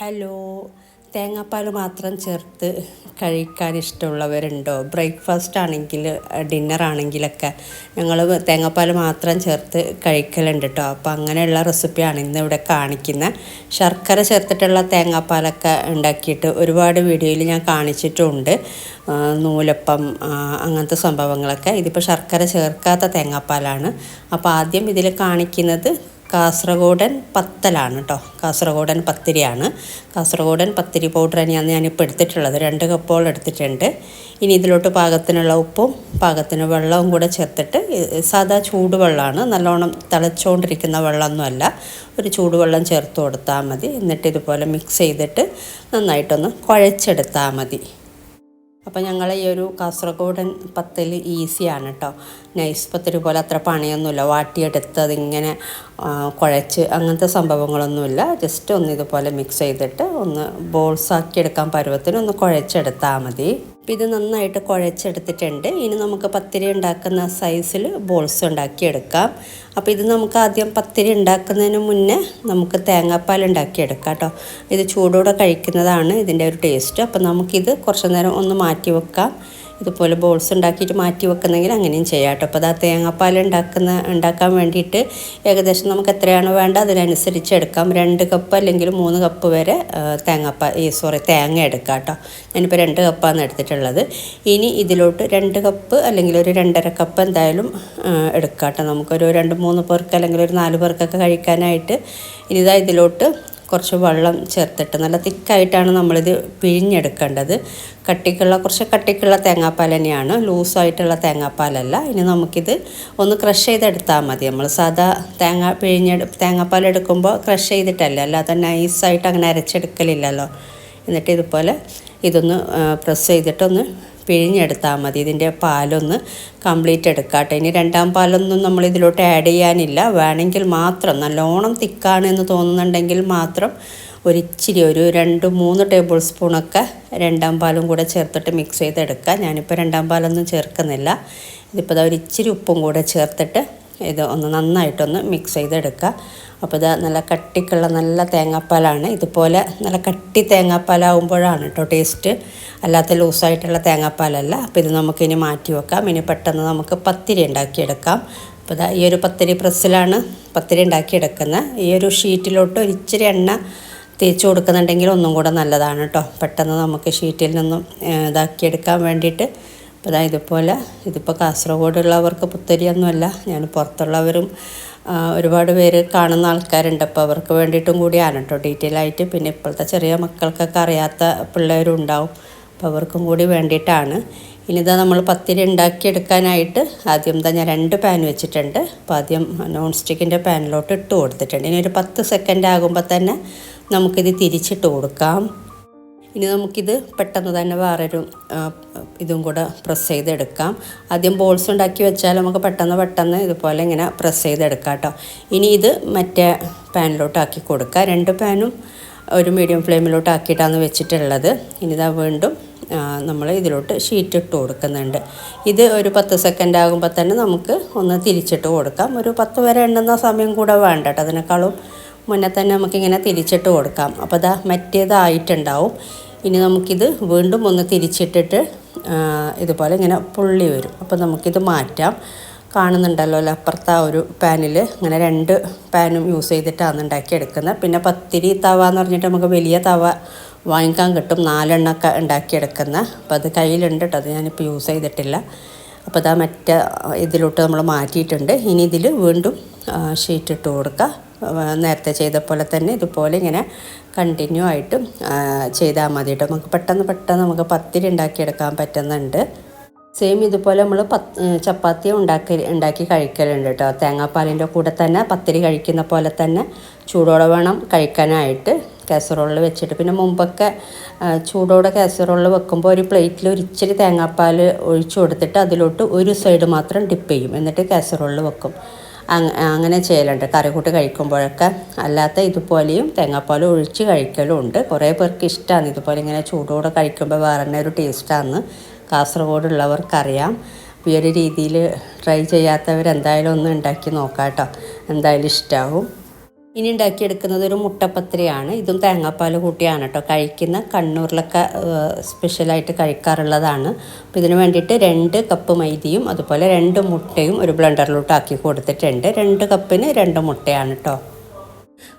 Hello. തേങ്ങാപ്പാൽ മാത്രം ചേർത്ത് കഴിക്കാൻ ഇഷ്ടമുള്ളവരുണ്ടോ? ബ്രേക്ക്ഫാസ്റ്റ് ആണെങ്കിൽ ഡിന്നർ ആണെങ്കിലൊക്കെ ഞങ്ങൾ തേങ്ങാപ്പാൽ മാത്രം ചേർത്ത് കഴിക്കലുണ്ട് കേട്ടോ. അപ്പോൾ അങ്ങനെയുള്ള റെസിപ്പിയാണ് ഇന്ന് ഇവിടെ കാണിക്കുന്നത്. ശർക്കര ചേർത്തിട്ടുള്ള തേങ്ങാപ്പാലൊക്കെ ഉണ്ടാക്കിയിട്ട് ഒരുപാട് വീഡിയോയിൽ ഞാൻ കാണിച്ചിട്ടുണ്ട്. നൂലപ്പം അങ്ങനത്തെ സംഭവങ്ങളൊക്കെ. ഇതിപ്പോൾ ശർക്കര ചേർക്കാത്ത തേങ്ങാപ്പാലാണ്. അപ്പോൾ ആദ്യം ഇതിൽ കാണിക്കുന്നത് കാസർഗോഡൻ പത്തലാണ് കേട്ടോ കാസർഗോഡൻ പത്തിരിയാണ്. കാസർഗോഡൻ പത്തിരി പൗഡർ തന്നെയാണ് ഞാനിപ്പോൾ എടുത്തിട്ടുള്ളത്. രണ്ട് കപ്പോളം എടുത്തിട്ടുണ്ട്. ഇനി ഇതിലോട്ട് പാകത്തിനുള്ള ഉപ്പും പാകത്തിന് വെള്ളവും കൂടെ ചേർത്തിട്ട് സാധാ ചൂടുവെള്ളമാണ്. നല്ലോണം തിളച്ചുകൊണ്ടിരിക്കുന്ന വെള്ളമൊന്നുമല്ല. ഒരു ചൂടുവെള്ളം ചേർത്ത് കൊടുത്താൽ മതി. എന്നിട്ട് ഇതുപോലെ മിക്സ് ചെയ്തിട്ട് നന്നായിട്ടൊന്ന് കുഴച്ചെടുത്താൽ മതി. അപ്പോൾ ഞങ്ങൾ ഈ ഒരു കാസർഗോഡൻ പത്തിൽ ഈസിയാണ് കേട്ടോ നൈസ് പത്തിരി പോലെ അത്ര പണിയൊന്നുമില്ല. വാട്ടിയെടുത്ത് അതിങ്ങനെ കുഴച്ച് അങ്ങനത്തെ സംഭവങ്ങളൊന്നുമില്ല. ജസ്റ്റ് ഒന്ന് ഇതുപോലെ മിക്സ് ചെയ്തിട്ട് ഒന്ന് ബോൾസ് ആക്കി എടുക്കാൻ പരുവത്തിന് ഒന്ന് കുഴച്ചെടുത്താൽ മതി. അപ്പോൾ ഇത് നന്നായിട്ട് കുഴച്ചെടുത്തിട്ടുണ്ട്. ഇനി നമുക്ക് പത്തിരി ഉണ്ടാക്കുന്ന സൈസിൽ ബോൾസ് ഉണ്ടാക്കിയെടുക്കാം. അപ്പോൾ ഇത് നമുക്ക് ആദ്യം പത്തിരി ഉണ്ടാക്കുന്നതിന് മുന്നേ നമുക്ക് തേങ്ങാപ്പാൽ ഉണ്ടാക്കിയെടുക്കാം കേട്ടോ. ഇത് ചൂടോടെ കഴിക്കുന്നതാണ് ഇതിന്റെ ഒരു ടേസ്റ്റ് അപ്പോൾ നമുക്കിത് കുറച്ച് നേരം ഒന്ന് മാറ്റി വെക്കാം ഇതുപോലെ ബോൾസ് ഉണ്ടാക്കിയിട്ട് മാറ്റി വെക്കുന്നെങ്കിൽ അങ്ങനെയും ചെയ്യാം കേട്ടോ. അപ്പോൾ അത് തേങ്ങാപ്പാൽ ഉണ്ടാക്കുന്ന ഉണ്ടാക്കാൻ വേണ്ടിയിട്ട് ഏകദേശം നമുക്ക് എത്രയാണ് വേണ്ട അതിനനുസരിച്ച് എടുക്കാം. രണ്ട് കപ്പ് അല്ലെങ്കിൽ മൂന്ന് കപ്പ് വരെ തേങ്ങാപ്പാൽ ഈ സോറി തേങ്ങ എടുക്കാം കേട്ടോ. ഞാനിപ്പോൾ രണ്ട് കപ്പാണ് എടുത്തിട്ടുള്ളത്. ഇനി ഇതിലോട്ട് രണ്ട് കപ്പ് അല്ലെങ്കിൽ ഒരു രണ്ടര കപ്പ് എന്തായാലും എടുക്കാം കേട്ടോ. നമുക്കൊരു രണ്ട് മൂന്ന് പേർക്ക് അല്ലെങ്കിൽ ഒരു നാല് പേർക്കൊക്കെ കഴിക്കാനായിട്ട് ഇനി ഇതാ ഇതിലോട്ട് കുറച്ച് വെള്ളം ചേർത്തിട്ട് നല്ല തിക്കായിട്ടാണ് നമ്മളിത് പിഴിഞ്ഞെടുക്കേണ്ടത്. കട്ടിക്കുള്ള കുറച്ച് കട്ടിക്കുള്ള തേങ്ങാപ്പാൽ തന്നെയാണ്. ലൂസായിട്ടുള്ള തേങ്ങാപ്പാലല്ല. ഇനി നമുക്കിത് ഒന്ന് ക്രഷ് ചെയ്തെടുത്താൽ മതി. നമ്മൾ സാധാ തേങ്ങ പിഴിഞ്ഞെടു തേങ്ങാപ്പാൽ എടുക്കുമ്പോൾ ക്രഷ് ചെയ്തിട്ടല്ല? അല്ലാതെ നൈസായിട്ട് അങ്ങനെ അരച്ചെടുക്കലില്ലല്ലോ. എന്നിട്ട് ഇതുപോലെ ഇതൊന്ന് പ്രസ് ചെയ്തിട്ടൊന്ന് പിഴിഞ്ഞെടുത്താൽ മതി. ഇതിന്റെ പാലൊന്ന് കംപ്ലീറ്റ് എടുക്കാട്ടെ. ഇനി രണ്ടാം പാലൊന്നും നമ്മൾ ഇതിലോട്ട് ആഡ് ചെയ്യാനില്ല. വേണമെങ്കിൽ മാത്രം നല്ലോണം തിക്കാണ് എന്ന് തോന്നുന്നുണ്ടെങ്കിൽ മാത്രം ഒരിച്ചിരി ഒരു രണ്ട് മൂന്ന് ടേബിൾ സ്പൂണൊക്കെ രണ്ടാം പാലും കൂടെ ചേർത്തിട്ട് മിക്സ് ചെയ്തെടുക്കുക. ഞാനിപ്പോൾ രണ്ടാം പാലൊന്നും ചേർക്കുന്നില്ല. ഇതിപ്പോൾ ഒരു ഇച്ചിരി ഉപ്പും കൂടെ ചേർത്തിട്ട് ഇത് ഒന്ന് നന്നായിട്ടൊന്ന് മിക്സ് ചെയ്തെടുക്കുക. അപ്പോൾ ഇത് നല്ല കട്ടിക്കുള്ള നല്ല തേങ്ങാപ്പാലാണ്. ഇതുപോലെ നല്ല കട്ടി തേങ്ങാപ്പാലാവുമ്പോഴാണ് കേട്ടോ ടേസ്റ്റ് അല്ലാത്ത ലൂസായിട്ടുള്ള തേങ്ങാപ്പാലല്ല. അപ്പോൾ ഇത് നമുക്കിനി മാറ്റി വെക്കാം. ഇനി പെട്ടെന്ന് നമുക്ക് പത്തിരി ഉണ്ടാക്കിയെടുക്കാം. അപ്പോൾ ഈ ഒരു പത്തിരി പ്രസ്സിലാണ് പത്തിരി ഉണ്ടാക്കിയെടുക്കുന്നത്. ഈ ഒരു ഷീറ്റിലോട്ട് ഒരു ഇച്ചിരി എണ്ണ തേച്ച് കൊടുക്കുന്നുണ്ടെങ്കിൽ ഒന്നും കൂടെ നല്ലതാണ് കേട്ടോ. പെട്ടെന്ന് നമുക്ക് ഷീറ്റിൽ നിന്നും ഇതാക്കിയെടുക്കാൻ വേണ്ടിയിട്ട്. ഇതാ ഇതുപോലെ ഇതിപ്പോൾ കാസർഗോഡുള്ളവർക്ക് പുത്തരിയൊന്നുമല്ല. ഞാൻ പുറത്തുള്ളവരും ഒരുപാട് പേര് കാണുന്ന ആൾക്കാരുണ്ട്. അപ്പോൾ അവർക്ക് വേണ്ടിയിട്ടും കൂടിയാണ് കേട്ടോ ഡീറ്റെയിൽ ആയിട്ട്. പിന്നെ ഇപ്പോഴത്തെ ചെറിയ മക്കൾക്കൊക്കെ അറിയാത്ത പിള്ളേരും ഉണ്ടാവും അപ്പോൾ അവർക്കും കൂടി വേണ്ടിയിട്ടാണ്. ഇനി ഇതാ നമ്മൾ പത്തിരി ഉണ്ടാക്കിയെടുക്കാനായിട്ട് ആദ്യം തന്നെ ഞാൻ രണ്ട് പാൻ വെച്ചിട്ടുണ്ട്. അപ്പോൾ ആദ്യം നോൺ സ്റ്റിക്കിന്റെ പാനിലോട്ട് ഇട്ട് കൊടുത്തിട്ടുണ്ട്. ഇനി ഒരു പത്ത് സെക്കൻഡ് ആകുമ്പോൾ തന്നെ നമുക്കിത് തിരിച്ചിട്ട് കൊടുക്കാം. ഇനി നമുക്കിത് പെട്ടെന്ന് തന്നെ വേറൊരു ഇതും കൂടെ പ്രസ് ചെയ്തെടുക്കാം. ആദ്യം ബോൾസ് ഉണ്ടാക്കി വെച്ചാൽ നമുക്ക് പെട്ടെന്ന് പെട്ടെന്ന് ഇതുപോലെ ഇങ്ങനെ പ്രസ് ചെയ്തെടുക്കാം കേട്ടോ. ഇനി ഇത് മറ്റേ പാനിലോട്ടാക്കി കൊടുക്കുക രണ്ട് പാനും ഒരു മീഡിയം ഫ്ലെയിമിലോട്ട് ആക്കിയിട്ടാണ് വെച്ചിട്ടുള്ളത്. ഇനി ഇതാ വീണ്ടും നമ്മൾ ഇതിലോട്ട് ഷീറ്റ് ഇട്ട് കൊടുക്കുന്നുണ്ട്. ഇത് ഒരു പത്ത് സെക്കൻഡ് ആകുമ്പോൾ തന്നെ നമുക്ക് ഒന്ന് തിരിച്ചിട്ട് കൊടുക്കാം. ഒരു പത്ത് വരെ എണ്ണുന്ന സമയം കൂടെ വേണ്ട കേട്ടോ അതിനേക്കാളും. മുന്നേ തന്നെ നമുക്കിങ്ങനെ തിരിച്ചിട്ട് കൊടുക്കാം. അപ്പോൾ അതാ മറ്റേതായിട്ടുണ്ടാവും. ഇനി നമുക്കിത് വീണ്ടും ഒന്ന് തിരിച്ചിട്ടിട്ട് ഇതുപോലെ ഇങ്ങനെ പുള്ളി വരും. അപ്പോൾ നമുക്കിത് മാറ്റാം. കാണുന്നുണ്ടല്ലോ അല്ലേ? അപ്പുറത്തെ ആ ഒരു പാനിൽ ഇങ്ങനെ രണ്ട് പാനും യൂസ് ചെയ്തിട്ടാണ് ഉണ്ടാക്കിയെടുക്കുന്നത് പിന്നെ പത്തിരി തവ എന്ന് പറഞ്ഞിട്ട് നമുക്ക് വലിയ തവ വാങ്ങിക്കാൻ കിട്ടും. നാലെണ്ണമൊക്കെ ഉണ്ടാക്കിയെടുക്കുന്നത് അപ്പോൾ അത് കയ്യിലുണ്ട് കേട്ടോ. അത് ഞാനിപ്പോൾ യൂസ് ചെയ്തിട്ടില്ല. അപ്പോൾ അതാ മറ്റേ ഇതിലോട്ട് നമ്മൾ മാറ്റിയിട്ടുണ്ട്. ഇനി ഇതിൽ വീണ്ടും ഷീറ്റ് ഇട്ട് കൊടുക്കുക നേരത്തെ ചെയ്ത പോലെ തന്നെ ഇതുപോലെ ഇങ്ങനെ കണ്ടിന്യൂ ആയിട്ട് ചെയ്താൽ മതി കേട്ടോ നമുക്ക് പെട്ടെന്ന് പെട്ടെന്ന് നമുക്ക് പത്തിരി ഉണ്ടാക്കിയെടുക്കാൻ പറ്റുന്നുണ്ട്. സെയിം ഇതുപോലെ നമ്മൾ പത്ത് ചപ്പാത്തി ഉണ്ടാക്കി ഉണ്ടാക്കി കഴിക്കലുണ്ട് കേട്ടോ തേങ്ങാപ്പാലിന്റെ കൂടെ തന്നെ പത്തിരി കഴിക്കുന്ന പോലെ തന്നെ ചൂടോടെ വേണം കഴിക്കാനായിട്ട്. കാസറോളിൽ വെച്ചിട്ട്. പിന്നെ മുമ്പൊക്കെ ചൂടോടെ കാസറോളിൽ വെക്കുമ്പോൾ ഒരു പ്ലേറ്റിൽ ഒരു ഇച്ചിരി തേങ്ങാപ്പാൽ ഒഴിച്ചു കൊടുത്തിട്ട് അതിലോട്ട് ഒരു സൈഡ് മാത്രം ഡിപ്പ് ചെയ്യും. എന്നിട്ട് കാസറോളിൽ വെക്കും. അങ്ങനെ ചെയ്യലുണ്ട്. കറി കൂട്ടി കഴിക്കുമ്പോഴൊക്കെ അല്ലാത്ത ഇതുപോലെയും തേങ്ങാപ്പാൽ ഒഴിച്ച് കഴിക്കലും ഉണ്ട് കുറേ പേർക്ക് ഇഷ്ടമാണ് ഇതുപോലെ ഇങ്ങനെ ചൂടോടെ കഴിക്കുമ്പോൾ വേറെ തന്നെ ഒരു ടേസ്റ്റാണ് കാസർഗോഡുള്ളവർക്കറിയാം. ഈ ഒരു രീതിയിൽ ട്രൈ ചെയ്യാത്തവരെന്തായാലും ഒന്ന് ഉണ്ടാക്കി നോക്കാം കേട്ടോ എന്തായാലും ഇഷ്ടമാവും ഇനി ഉണ്ടാക്കിയെടുക്കുന്നത് ഒരു മുട്ടപ്പത്തിരിയാണ്. ഇതും തേങ്ങാപ്പാൽ കൂട്ടിയാണ് കേട്ടോ. കഴിക്കുന്ന കണ്ണൂരിലൊക്കെ സ്പെഷ്യലായിട്ട് കഴിക്കാറുള്ളതാണ്. അപ്പോൾ ഇതിനു വേണ്ടിയിട്ട് രണ്ട് കപ്പ് മൈദയും അതുപോലെ രണ്ട് മുട്ടയും ഒരു ബ്ലെൻഡറിലോട്ട് ആക്കി കൊടുത്തിട്ടുണ്ട്. രണ്ട് കപ്പിന് രണ്ട് മുട്ടയാണ് കേട്ടോ.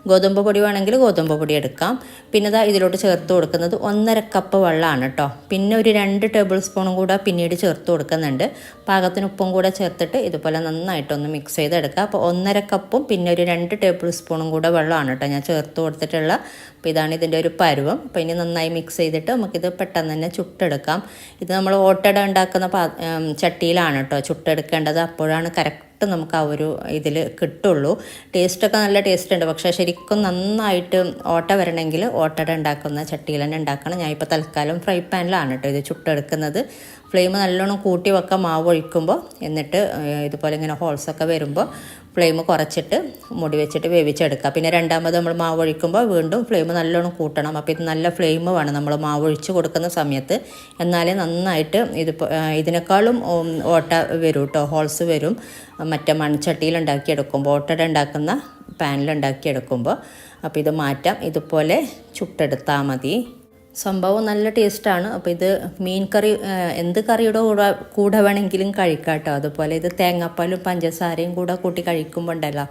ഗോതമ്പ് പൊടി വേണമെങ്കിൽ ഗോതമ്പ് പൊടി എടുക്കാം. പിന്നെ ഇതാ ഇതിലോട്ട് ചേർത്ത് കൊടുക്കുന്നത് ഒന്നര കപ്പ് വെള്ളമാണ് കേട്ടോ പിന്നെ ഒരു രണ്ട് ടേബിൾ സ്പൂണും കൂടെ പിന്നീട് ചേർത്ത് കൊടുക്കുന്നുണ്ട്. പാകത്തിന് ഉപ്പും കൂടെ ചേർത്തിട്ട് ഇതുപോലെ നന്നായിട്ടൊന്ന് മിക്സ് ചെയ്തെടുക്കുക അപ്പോൾ ഒന്നര കപ്പും പിന്നെ ഒരു രണ്ട് ടേബിൾ സ്പൂണും കൂടെ വെള്ളമാണ് കേട്ടോ ഞാൻ ചേർത്ത് കൊടുത്തിട്ടുള്ള. അപ്പോൾ ഇതാണ് ഇതിന്റെ ഒരു പരുവം. അപ്പോൾ ഇനി നന്നായി മിക്സ് ചെയ്തിട്ട് നമുക്കിത് പെട്ടെന്ന് തന്നെ ചുട്ടെടുക്കാം. ഇത് നമ്മൾ ഓട്ടട ഉണ്ടാക്കുന്ന ചട്ടിയിലാണ് കേട്ടോ ചുട്ടെടുക്കേണ്ടത്. അപ്പോഴാണ് കറക്റ്റ് കറക്റ്റ് നമുക്ക് ആ ഒരു ഇതിൽ കിട്ടുള്ളൂ. ടേസ്റ്റൊക്കെ നല്ല ടേസ്റ്റ് ഉണ്ട് പക്ഷേ ശരിക്കും നന്നായിട്ട് ഓട്ട വരണമെങ്കിൽ ഓട്ടയുടെ ഉണ്ടാക്കുന്ന ചട്ടിയിൽ തന്നെ ഉണ്ടാക്കണം. ഞാൻ ഇപ്പോൾ തൽക്കാലം ഫ്രൈ പാനിലാണ് കേട്ടോ ഇത് ചുട്ടെടുക്കുന്നത്. ഫ്ലെയിം നല്ലോണം കൂട്ടി വെക്കാം മാവ് ഒഴിക്കുമ്പോൾ എന്നിട്ട് ഇതുപോലെ ഇങ്ങനെ ഹോൾസൊക്കെ വരുമ്പോൾ ഫ്ലെയിം കുറച്ചിട്ട് മുടി വെച്ചിട്ട് വേവിച്ചെടുക്കുക. പിന്നെ രണ്ടാമത് നമ്മൾ മാവ് ഒഴിക്കുമ്പോൾ വീണ്ടും ഫ്ലെയിം നല്ലോണം കൂട്ടണം. അപ്പോൾ ഇത് നല്ല ഫ്ലെയിം വേണം. നമ്മൾ മാവ് ഒഴിച്ച് കൊടുക്കുന്ന സമയത്ത് എന്നാലേ നന്നായിട്ട് ഇത് ഇതിനേക്കാളും ഓട്ട വരും കേട്ടോ ഹോൾസ് വരും. മറ്റേ മൺചട്ടിയിൽ ഉണ്ടാക്കിയെടുക്കുമ്പോൾ ഓട്ടട ഉണ്ടാക്കുന്ന പാനിലുണ്ടാക്കിയെടുക്കുമ്പോൾ അപ്പോൾ ഇത് മാറ്റാം. ഇതുപോലെ ചുട്ടെടുത്താൽ മതി. സംഭവം നല്ല ടേസ്റ്റാണ്. അപ്പോൾ ഇത് മീൻ കറി എന്ത് കറിയുടെ കൂടെ കൂടെ വേണമെങ്കിലും കഴിക്കാം കേട്ടോ അതുപോലെ ഇത് തേങ്ങാപ്പാലും പഞ്ചസാരയും കൂടെ കൂട്ടി കഴിക്കുമ്പോൾ ഉണ്ടല്ലോ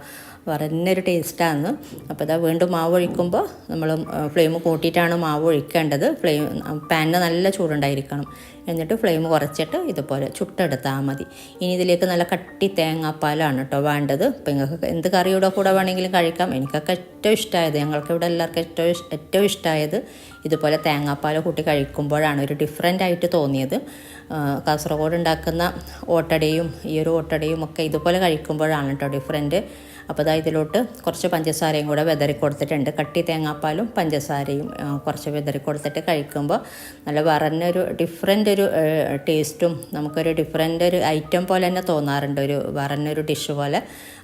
പറഞ്ഞൊരു ടേസ്റ്റാണ്. അപ്പോൾ ഇതാ വീണ്ടും മാവ് ഒഴിക്കുമ്പോൾ നമ്മൾ ഫ്ലെയിം കൂട്ടിയിട്ടാണ് മാവ് ഒഴിക്കേണ്ടത്. ഫ്ലെയിം പാനിന് നല്ല ചൂടുണ്ടായിരിക്കണം. എന്നിട്ട് ഫ്ലെയിം കുറച്ചിട്ട് ഇതുപോലെ ചുട്ടെടുത്താൽ മതി. ഇനി ഇതിലേക്ക് നല്ല കട്ടി തേങ്ങാപ്പാലാണ് കേട്ടോ വേണ്ടത്. അപ്പോൾ നിങ്ങൾക്ക് എന്ത് കറിയുടെ കൂടെ വേണമെങ്കിലും കഴിക്കാം. എനിക്കൊക്കെ ഏറ്റവും ഇഷ്ടമായത് ഞങ്ങൾക്ക് ഇവിടെ എല്ലാവർക്കും ഏറ്റവും ഏറ്റവും ഇഷ്ടമായത് ഇതുപോലെ തേങ്ങാപ്പാൽ കൂട്ടി കഴിക്കുമ്പോഴാണ്. ഒരു ഡിഫറെന്റ് ആയിട്ട് തോന്നിയത്. കാസർഗോഡ് ഉണ്ടാക്കുന്ന ഓട്ടടയും ഈ ഒരു ഓട്ടടയും ഒക്കെ ഇതുപോലെ കഴിക്കുമ്പോഴാണ് കേട്ടോ ഡിഫറെന്റ് അപ്പോൾ അതാ ഇതിലോട്ട് കുറച്ച് പഞ്ചസാരയും കൂടെ വെതറി കൊടുത്തിട്ടുണ്ട്. കട്ടി തേങ്ങാപ്പാലും പഞ്ചസാരയും കുറച്ച് വെതറി കൊടുത്തിട്ട് കഴിക്കുമ്പോൾ നല്ല വറന്നൊരു ഡിഫറെന്റ് ഒരു ടേസ്റ്റും നമുക്കൊരു ഡിഫറെന്റ് ഒരു ഐറ്റം പോലെ തന്നെ തോന്നാറുണ്ട്. ഒരു വറന്നൊരു ഡിഷ് പോലെ.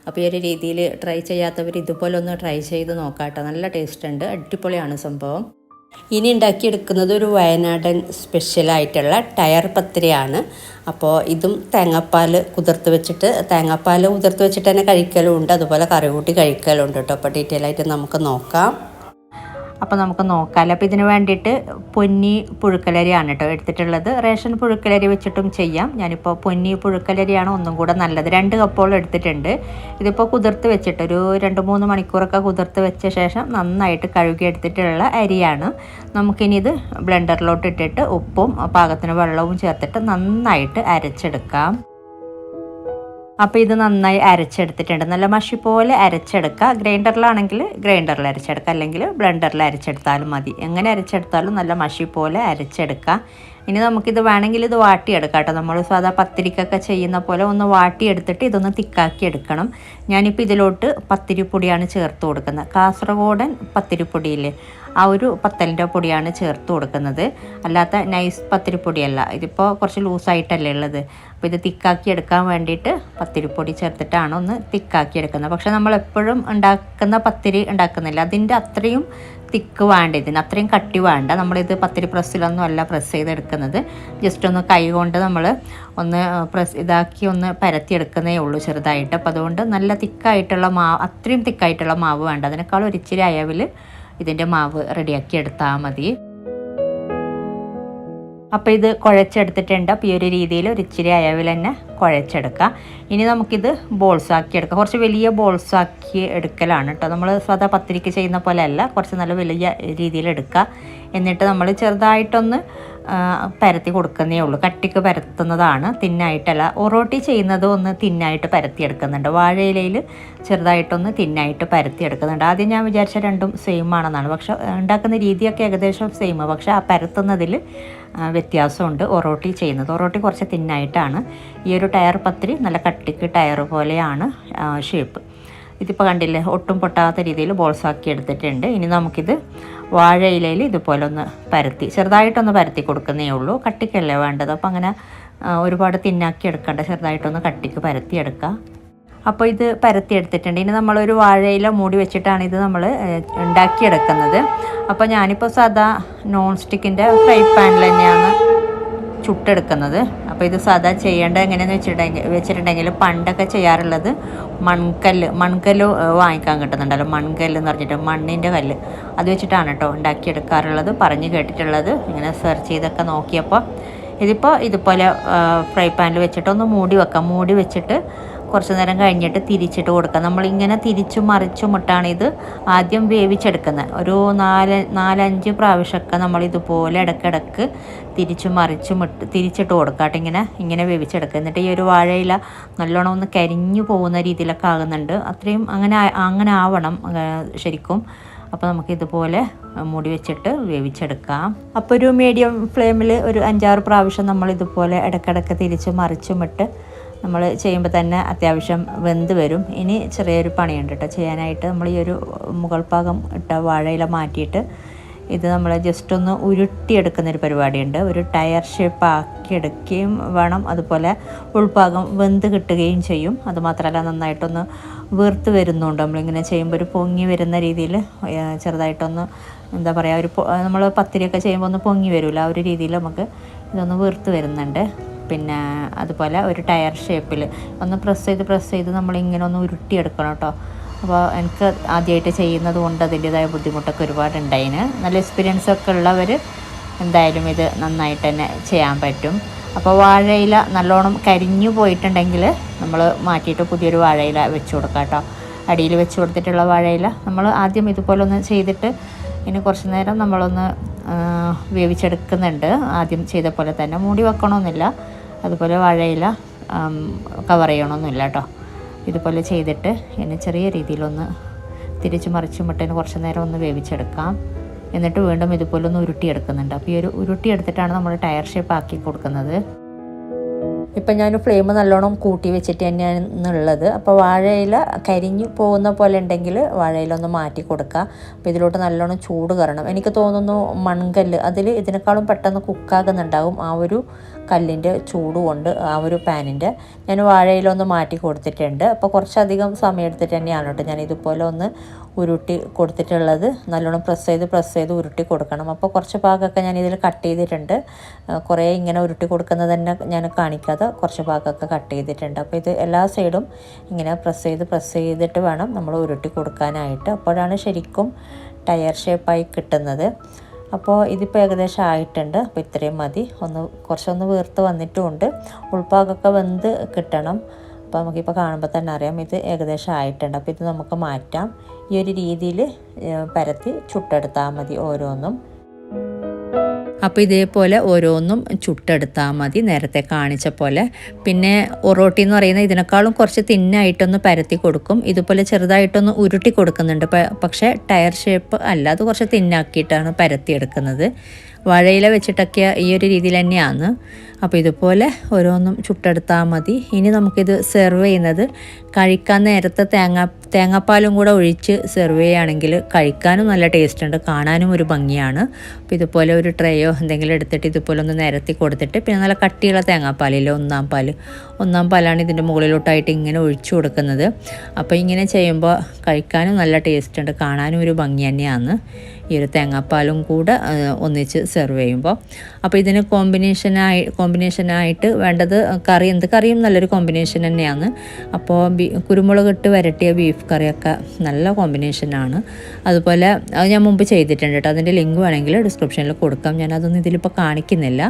അപ്പോൾ ഈ ഒരു രീതിയിൽ ട്രൈ ചെയ്യാത്തവർ ഇതുപോലെ ഒന്ന് ട്രൈ ചെയ്ത് നോക്കാം കേട്ടോ നല്ല ടേസ്റ്റ് ഉണ്ട്. അടിപൊളിയാണ് സംഭവം. ഇനി ഉണ്ടാക്കിയെടുക്കുന്നത് ഒരു വയനാടൻ സ്പെഷ്യലായിട്ടുള്ള ടയർ പത്തിരിയാണ്. അപ്പോൾ ഇതും തേങ്ങാപ്പാൽ കുതിർത്ത് വെച്ചിട്ട് തേങ്ങാപ്പാൽ കുതിർത്ത് വെച്ചിട്ട് തന്നെ കഴിക്കലുണ്ട് അതുപോലെ കറി കൂട്ടി കഴിക്കലുണ്ട് കേട്ടോ അപ്പോൾ ഡീറ്റെയിൽ ആയിട്ട് നമുക്ക് നോക്കാം. അപ്പോൾ നമുക്ക് നോക്കാമല്ലോ അപ്പോൾ ഇതിന് വേണ്ടിയിട്ട് പൊന്നി പുഴുക്കലരിയാണ് കേട്ടോ എടുത്തിട്ടുള്ളത്. റേഷൻ പുഴുക്കലരി വെച്ചിട്ടും ചെയ്യാം. ഞാനിപ്പോൾ പൊന്നി പുഴുക്കലരിയാണ് ഒന്നും കൂടെ നല്ലത്. രണ്ട് കപ്പോളം എടുത്തിട്ടുണ്ട്. ഇതിപ്പോൾ കുതിർത്ത് വെച്ചിട്ട് ഒരു രണ്ട് മൂന്ന് മണിക്കൂറൊക്കെ കുതിർത്ത് വെച്ച ശേഷം നന്നായിട്ട് കഴുകി എടുത്തിട്ടുള്ള അരിയാണ്. നമുക്കിനി ഇത് ബ്ലെൻഡറിലോട്ട് ഇട്ടിട്ട് ഉപ്പും പാകത്തിന് വെള്ളവും ചേർത്തിട്ട് നന്നായിട്ട് അരച്ചെടുക്കാം. അപ്പോൾ ഇത് നന്നായി അരച്ചെടുത്തിട്ടുണ്ട്. നല്ല മഷി പോലെ അരച്ചെടുക്കുക. ഗ്രൈൻഡറിലാണെങ്കിൽ ഗ്രൈൻഡറിൽ അരച്ചെടുക്കുക. അല്ലെങ്കിൽ ബ്ലെൻഡറിൽ അരച്ചെടുത്താലും മതി. എങ്ങനെ അരച്ചെടുത്താലും നല്ല മഷി പോലെ അരച്ചെടുക്കുക. ഇനി നമുക്കിത് വേണമെങ്കിൽ ഇത് വാട്ടിയെടുക്കാം കേട്ടോ. നമ്മൾ സാധാ പത്തിരിക്കൊക്കെ ചെയ്യുന്ന പോലെ ഒന്ന് വാട്ടിയെടുത്തിട്ട് ഇതൊന്ന് തിക്കാക്കി എടുക്കണം. ഞാനിപ്പോൾ ഇതിലോട്ട് പത്തിരിപ്പൊടിയാണ് ചേർത്ത് കൊടുക്കുന്നത്. കാസർഗോഡൻ പത്തിരിപ്പൊടിയില്ലേ? ആ ഒരു പത്തലിന്റെ പൊടിയാണ് ചേർത്ത് കൊടുക്കുന്നത്. അല്ലാത്ത നൈസ് പത്തിരിപ്പൊടിയല്ല ഇതിപ്പോൾ കുറച്ച് ലൂസായിട്ടല്ലേ ഉള്ളത്. അപ്പോൾ ഇത് തിക്കാക്കി എടുക്കാൻ വേണ്ടിയിട്ട് പത്തിരിപ്പൊടി ചേർത്തിട്ടാണ് ഒന്ന് തിക്കാക്കി എടുക്കുന്നത്. പക്ഷേ നമ്മൾ എപ്പോഴും ഉണ്ടാക്കുന്ന പത്തിരി ഉണ്ടാക്കുന്നില്ല. അതിന്റെ അത്രയും തിക്ക് വേണ്ട ഇതിന്. അത്രയും കട്ടി വേണ്ട. നമ്മളിത് പത്തിരി പ്രസ്സിലൊന്നും അല്ല പ്രസ് ചെയ്തെടുക്കുന്നത്. ജസ്റ്റ് ഒന്ന് കൈ കൊണ്ട് നമ്മൾ ഒന്ന് പ്രസ് ഇതാക്കി ഒന്ന് പരത്തിയെടുക്കുന്നേ ഉള്ളൂ ചെറുതായിട്ട്. അപ്പോൾ അതുകൊണ്ട് നല്ല തിക്കായിട്ടുള്ള മാവ് അത്രയും തിക്കായിട്ടുള്ള മാവ് വേണ്ട. അതിനേക്കാൾ ഒരിച്ചിരി അയവിൽ ഇതിന്റെ മാവ് റെഡിയാക്കി എടുത്താൽ മതി. അപ്പോൾ ഇത് കുഴച്ചെടുത്തിട്ടുണ്ട്. അപ്പോൾ ഈ ഒരു രീതിയിൽ ഒരു ഇച്ചിരി അയവിൽ തന്നെ കുഴച്ചെടുക്കുക ഇനി നമുക്കിത് ബോൾസ് ആക്കി എടുക്കാം. കുറച്ച് വലിയ ബോൾസ് ആക്കി എടുക്കലാണ് കേട്ടോ. നമ്മൾ സാധാ പത്തിരിക്ക് ചെയ്യുന്ന പോലെ അല്ല കുറച്ച് നല്ല വലിയ രീതിയിൽ എടുക്കുക എന്നിട്ട് നമ്മൾ ചെറുതായിട്ടൊന്ന് പരത്തി കൊടുക്കുന്നേ ഉള്ളൂ. കട്ടിക്ക് പരത്തുന്നതാണ്. തിന്നായിട്ടല്ല. ഒറോട്ടി ചെയ്യുന്നത് ഒന്ന് തിന്നായിട്ട് പരത്തി എടുക്കുന്നുണ്ട് വാഴയിലയിൽ ചെറുതായിട്ടൊന്ന് തിന്നായിട്ട് പരത്തി എടുക്കുന്നുണ്ട് ആദ്യം ഞാൻ വിചാരിച്ച രണ്ടും സെയിം ആണെന്നാണ്. പക്ഷെ ഉണ്ടാക്കുന്ന രീതിയൊക്കെ ഏകദേശം സെയിം പക്ഷെ ആ പരത്തുന്നതിൽ വ്യത്യാസമുണ്ട് ഒറോട്ടി ചെയ്യുന്നത്. ഒറോട്ടി കുറച്ച് തിന്നായിട്ടാണ്. ഈ ഒരു ടയർ പത്തിരി നല്ല കട്ടിക്ക് ടയർ പോലെയാണ് ഷേപ്പ് ഇതിപ്പോൾ കണ്ടില്ലേ ഒട്ടും പൊട്ടാത്ത രീതിയിൽ ബോൾസാക്കി എടുത്തിട്ടുണ്ട്. ഇനി നമുക്കിത് വാഴയിലയിൽ ഇതുപോലെ ഒന്ന് പരത്തി ചെറുതായിട്ടൊന്ന് പരത്തി കൊടുക്കുന്നേ ഉള്ളൂ. കട്ടിക്കല്ലേ വേണ്ടത്? അപ്പോൾ അങ്ങനെ ഒരുപാട് തിന്നാക്കി എടുക്കേണ്ട. ചെറുതായിട്ടൊന്ന് കട്ടിക്ക് പരത്തി എടുക്കുക അപ്പോൾ ഇത് പരത്തി എടുത്തിട്ടുണ്ട്. ഇനി നമ്മളൊരു വാഴയില മൂടി വെച്ചിട്ടാണ് ഇത് നമ്മൾ ഉണ്ടാക്കിയെടുക്കുന്നത്. അപ്പോൾ ഞാനിപ്പോൾ സാധാ നോൺ സ്റ്റിക്കിന്റെ ഫ്രൈ പാനിൽ തന്നെയാണ് ചുട്ടെടുക്കുന്നത്. അപ്പോൾ ഇത് സാധാ ചെയ്യേണ്ടത് എങ്ങനെയാണെന്ന് വെച്ചിട്ടുണ്ടെങ്കിൽ വെച്ചിട്ടുണ്ടെങ്കിൽ പണ്ടൊക്കെ ചെയ്യാറുള്ളത് മൺകല്ല് മൺകല്ല് വാങ്ങിക്കാൻ കിട്ടുന്നുണ്ടല്ലോ. മൺകല്ല് എന്ന് പറഞ്ഞിട്ട് മണ്ണിന്റെ കല്ല്. അത് വെച്ചിട്ടാണ് കേട്ടോ ഉണ്ടാക്കിയെടുക്കാറുള്ളത്. പറഞ്ഞ് കേട്ടിട്ടുള്ളത്. ഇങ്ങനെ സെർച്ച് ചെയ്തൊക്കെ നോക്കിയപ്പോൾ ഇതിപ്പോൾ ഇതുപോലെ ഫ്രൈ പാനിൽ വെച്ചിട്ട് ഒന്ന് മൂടി വെക്കാം. മൂടി വെച്ചിട്ട് കുറച്ച് നേരം കഴിഞ്ഞിട്ട് തിരിച്ചിട്ട് കൊടുക്കുക. നമ്മളിങ്ങനെ തിരിച്ചും മറിച്ചും ഇട്ടാണ് ഇത് ആദ്യം വേവിച്ചെടുക്കുന്നത്. ഒരു നാല് നാലഞ്ച് പ്രാവശ്യമൊക്കെ നമ്മൾ ഇതുപോലെ ഇടയ്ക്കിടയ്ക്ക് തിരിച്ചും മറിച്ചും ഇട്ട് തിരിച്ചിട്ട് കൊടുക്കുക കേട്ടോ ഇങ്ങനെ ഇങ്ങനെ വേവിച്ചെടുക്കുക. എന്നിട്ട് ഈ ഒരു വാഴയില നല്ലോണം ഒന്ന് കരിഞ്ഞു പോകുന്ന രീതിയിലൊക്കെ ആകുന്നുണ്ട്. അത്രയും അങ്ങനെ അങ്ങനെ ആവണം ശരിക്കും. അപ്പോൾ നമുക്ക് ഇതുപോലെ മൂടി വെച്ചിട്ട് വേവിച്ചെടുക്കാം. അപ്പോൾ ഒരു മീഡിയം ഫ്ലെയിമിൽ ഒരു അഞ്ചാറ് പ്രാവശ്യം നമ്മൾ ഇതുപോലെ ഇടയ്ക്കിടയ്ക്ക് തിരിച്ച് മറിച്ചും ഇട്ട് നമ്മൾ ചെയ്യുമ്പോൾ തന്നെ അത്യാവശ്യം വെന്ത് വരും. ഇനി ചെറിയൊരു പണിയുണ്ട് കേട്ടോ. ചെയ്യാനായിട്ട് നമ്മൾ ഈ ഒരു മുകൾ ഭാഗം ഇട്ട വാഴയില മാറ്റിയിട്ട് ഇത് നമ്മൾ ജസ്റ്റ് ഒന്ന് ഉരുട്ടിയെടുക്കുന്നൊരു പരിപാടിയുണ്ട്. ഒരു ടയർ ഷേപ്പ് ആക്കി എടുക്കുകയും വേണം. അതുപോലെ ഉൾഭാഗം വെന്ത് കിട്ടുകയും ചെയ്യും. അതുമാത്രമല്ല നന്നായിട്ടൊന്ന് വീർത്ത് വരുന്നുണ്ട്. നമ്മളിങ്ങനെ ചെയ്യുമ്പോൾ ഒരു പൊങ്ങി വരുന്ന രീതിയിൽ ചെറുതായിട്ടൊന്ന് എന്താ പറയുക ഒരു നമ്മൾ പത്തിരിയൊക്കെ ചെയ്യുമ്പോൾ ഒന്ന് പൊങ്ങി വരില്ല ആ ഒരു രീതിയിൽ നമുക്ക് ഇതൊന്ന് വീർത്ത് വരുന്നുണ്ട്. പിന്നെ അതുപോലെ ഒരു ടയർ ഷേപ്പിൽ ഒന്ന് പ്രസ് ചെയ്ത് പ്രസ് ചെയ്ത് നമ്മളിങ്ങനെ ഒന്ന് ഉരുട്ടിയെടുക്കണം കേട്ടോ. അപ്പോൾ എനിക്ക് ആദ്യമായിട്ട് ചെയ്യുന്നത് കൊണ്ട് അതിന്റെതായ ബുദ്ധിമുട്ടൊക്കെ ഒരുപാട് ഉണ്ടായിന് നല്ല എക്സ്പീരിയൻസ് ഒക്കെ ഉള്ളവർ എന്തായാലും ഇത് നന്നായിട്ട് തന്നെ ചെയ്യാൻ പറ്റും. അപ്പോൾ വാഴയില നല്ലോണം കരിഞ്ഞു പോയിട്ടുണ്ടെങ്കിൽ നമ്മൾ മാറ്റിയിട്ട് പുതിയൊരു വാഴയില വെച്ച് കൊടുക്കാം കേട്ടോ. അടിയിൽ വെച്ച് കൊടുത്തിട്ടുള്ള വാഴയില നമ്മൾ ആദ്യം ഇതുപോലെ ഒന്ന് ചെയ്തിട്ട് ഇനി കുറച്ച് നേരം നമ്മളൊന്ന് വേവിച്ചെടുക്കുന്നുണ്ട്. ആദ്യം ചെയ്ത പോലെ തന്നെ മൂടി വെക്കണമെന്നില്ല. അതുപോലെ വാഴയില കവർ ചെയ്യണമെന്നില്ല കേട്ടോ ഇതുപോലെ ചെയ്തിട്ട് ഇനി ചെറിയ രീതിയിലൊന്ന് തിരിച്ചു മറിച്ച് ഇട്ടതിന് കുറച്ച് നേരം ഒന്ന് വേവിച്ചെടുക്കാം. എന്നിട്ട് വീണ്ടും ഇതുപോലെ ഒന്ന് ഉരുട്ടിയെടുക്കുന്നുണ്ട്. അപ്പോൾ ഈ ഒരു ഉരുട്ടിയെടുത്തിട്ടാണ് നമ്മൾ ടയർ ഷേപ്പ് ആക്കി കൊടുക്കുന്നത്. ഇപ്പം ഞാൻ ഫ്ലെയിം നല്ലോണം കൂട്ടി വെച്ചിട്ട് തന്നെയാണ് ഉള്ളത് അപ്പോൾ വാഴയില കരിഞ്ഞു പോകുന്ന പോലെ ഉണ്ടെങ്കിൽ വാഴയില ഒന്ന് മാറ്റി കൊടുക്കുക. അപ്പോൾ ഇതിലോട്ട് നല്ലോണം ചൂട് കയറണം എനിക്ക് തോന്നുന്നു മൺകല്ല് അതിൽ ഇതിനേക്കാളും പെട്ടെന്ന് കുക്കാകുന്നുണ്ടാവും ആ ഒരു കല്ലിന്റെ ചൂട് കൊണ്ട് ആ ഒരു പാനിന്റെ. ഞാൻ വാഴയിലൊന്ന് മാറ്റി കൊടുത്തിട്ടുണ്ട്. അപ്പോൾ കുറച്ചധികം സമയം എടുത്തിട്ട് തന്നെയാണ് കേട്ടോ ഞാൻ ഇതുപോലെ ഒന്ന് ഉരുട്ടി കൊടുത്തിട്ടുള്ളത്. നല്ലോണം പ്രസ് ചെയ്ത് പ്രസ് ചെയ്ത് ഉരുട്ടി കൊടുക്കണം. അപ്പോൾ കുറച്ച് ഭാഗമൊക്കെ ഞാൻ ഇതിൽ കട്ട് ചെയ്തിട്ടുണ്ട്. കുറേ ഇങ്ങനെ ഉരുട്ടി കൊടുക്കുന്നത് തന്നെ ഞാൻ കാണിക്കാതെ കുറച്ച് ഭാഗമൊക്കെ കട്ട് ചെയ്തിട്ടുണ്ട്. അപ്പോൾ ഇത് എല്ലാ സൈഡും ഇങ്ങനെ പ്രസ് ചെയ്ത് പ്രസ് ചെയ്തിട്ട് വേണം നമ്മൾ ഉരുട്ടി കൊടുക്കാനായിട്ട്. അപ്പോഴാണ് ശരിക്കും ടയർ ഷേപ്പായി കിട്ടുന്നത്. അപ്പോൾ ഇതിപ്പോൾ ഏകദേശം ആയിട്ടുണ്ട്. അപ്പോൾ ഇത്രയും മതി. ഒന്ന് കുറച്ചൊന്ന് വീർത്ത് വന്നിട്ടുമുണ്ട് ഉൾഭാഗമൊക്കെ വെന്ത് കിട്ടണം. അപ്പോൾ നമുക്കിപ്പോൾ കാണുമ്പോൾ തന്നെ അറിയാം. ഇത് ഏകദേശം ആയിട്ടുണ്ട്. അപ്പോൾ ഇത് നമുക്ക് മാറ്റാം. ഈ ഒരു രീതിയിൽ പരത്തി ചുട്ടെടുത്താൽ മതി ഓരോന്നും. അപ്പോൾ ഇതേപോലെ ഓരോന്നും ചുട്ടെടുത്താൽ മതി. നേരത്തെ കാണിച്ച പോലെ. പിന്നെ ഒറോട്ടി എന്ന് പറയുന്നത് ഇതിനേക്കാളും കുറച്ച് തിന്നായിട്ടൊന്ന് പരത്തി കൊടുക്കും. ഇതുപോലെ ചെറുതായിട്ടൊന്ന് ഉരുട്ടി കൊടുക്കുന്നുണ്ട്. പക്ഷേ ടയർ ഷേപ്പ് അല്ല. അത് കുറച്ച് തിന്നാക്കിയിട്ടാണ് പരത്തി എടുക്കുന്നത് വാഴയില വെച്ചിട്ടൊക്കെ ഈ ഒരു രീതിയിൽ തന്നെയാണ്. അപ്പോൾ ഇതുപോലെ ഓരോന്നും ചുട്ടെടുത്താൽ മതി. ഇനി നമുക്കിത് സെർവ് ചെയ്യുന്നത് കഴിക്കാൻ നേരത്തെ തേങ്ങ തേങ്ങാപ്പാലും കൂടെ ഒഴിച്ച് സെർവ് ചെയ്യുകയാണെങ്കിൽ കഴിക്കാനും നല്ല ടേസ്റ്റ് ഉണ്ട് കാണാനും ഒരു ഭംഗിയാണ്. അപ്പോൾ ഇതുപോലെ ഒരു ട്രേയോ എന്തെങ്കിലും എടുത്തിട്ട് ഇതുപോലെ ഒന്ന് നിരത്തി കൊടുത്തിട്ട് പിന്നെ നല്ല കട്ടിയുള്ള തേങ്ങാപ്പാലില്ലേ ഒന്നാം പാൽ ഒന്നാം പാലാണ് ഇതിന്റെ മുകളിലോട്ടായിട്ട് ഇങ്ങനെ ഒഴിച്ചു കൊടുക്കുന്നത്. അപ്പോൾ ഇങ്ങനെ ചെയ്യുമ്പോൾ കഴിക്കാനും നല്ല ടേസ്റ്റ് ഉണ്ട് കാണാനും ഒരു ഭംഗി തന്നെയാണ്. ഈ ഒരു തേങ്ങാപ്പാലും കൂടെ ഒന്നിച്ച് സെർവ് ചെയ്യുമ്പോൾ. അപ്പോൾ ഇതിന് കോമ്പിനേഷനായി കോമ്പിനേഷനായിട്ട് വേണ്ടത് കറി എന്ത് കറിയും നല്ലൊരു കോമ്പിനേഷൻ തന്നെയാണ്. അപ്പോൾ ബീ കുരുമുളക് ഇട്ട് വരട്ടിയ ബീഫ് കറിയൊക്കെ നല്ല കോമ്പിനേഷനാണ് അതുപോലെ അത് ഞാൻ മുമ്പ് ചെയ്തിട്ടുണ്ട് കേട്ടോ. അതിന്റെ ലിങ്ക് വേണമെങ്കിൽ ഡിസ്ക്രിപ്ഷനിൽ കൊടുക്കാം. ഞാൻ അതൊന്നും ഇതിലിപ്പോൾ കാണിക്കുന്നില്ല.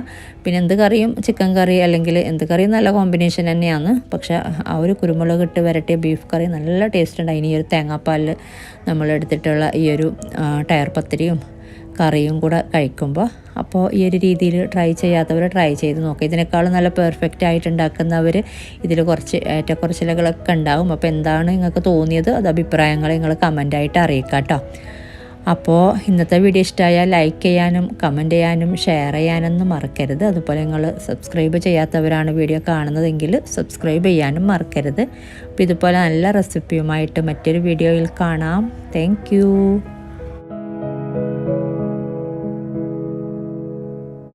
പിന്നെ എന്ത് കറിയും ചിക്കൻ കറി അല്ലെങ്കിൽ എന്ത് കറിയും നല്ല കോമ്പിനേഷൻ തന്നെയാണ്. പക്ഷേ ആ ഒരു കുരുമുളക് ഇട്ട് വരട്ടിയ ബീഫ് കറി നല്ല ടേസ്റ്റ് ഉണ്ട്. അതിന് ഈ ഒരു തേങ്ങാപ്പാലിൽ നമ്മൾ എടുത്തിട്ടുള്ള ഈ ഒരു ടയർ പത്തിരിയും കറിയും കൂടെ കഴിക്കുമ്പോൾ അപ്പോൾ ഈ ഒരു രീതിയിൽ ട്രൈ ചെയ്യാത്തവർ ട്രൈ ചെയ്ത് നോക്കുക ഇതിനേക്കാളും നല്ല പെർഫെക്റ്റ് ആയിട്ട് ഉണ്ടാക്കുന്നവർ ഇതിൽ കുറച്ച് ഏറ്റക്കുറച്ചിലുകളൊക്കെ ഉണ്ടാകും അപ്പോൾ എന്താണ് നിങ്ങൾക്ക് തോന്നിയത്? അത് അഭിപ്രായങ്ങൾ നിങ്ങൾ കമന്റായിട്ട് അറിയിക്കുക കേട്ടോ അപ്പോൾ ഇന്നത്തെ വീഡിയോ ഇഷ്ടമായാൽ ലൈക്ക് ചെയ്യാനും കമന്റ് ചെയ്യാനും ഷെയർ ചെയ്യാനൊന്നും മറക്കരുത്. അതുപോലെ നിങ്ങൾ സബ്സ്ക്രൈബ് ചെയ്യാത്തവരാണ് വീഡിയോ കാണുന്നതെങ്കിൽ സബ്സ്ക്രൈബ് ചെയ്യാനും മറക്കരുത്. അപ്പോൾ ഇതുപോലെ നല്ല റെസിപ്പിയുമായിട്ട് മറ്റൊരു വീഡിയോയിൽ കാണാം. താങ്ക്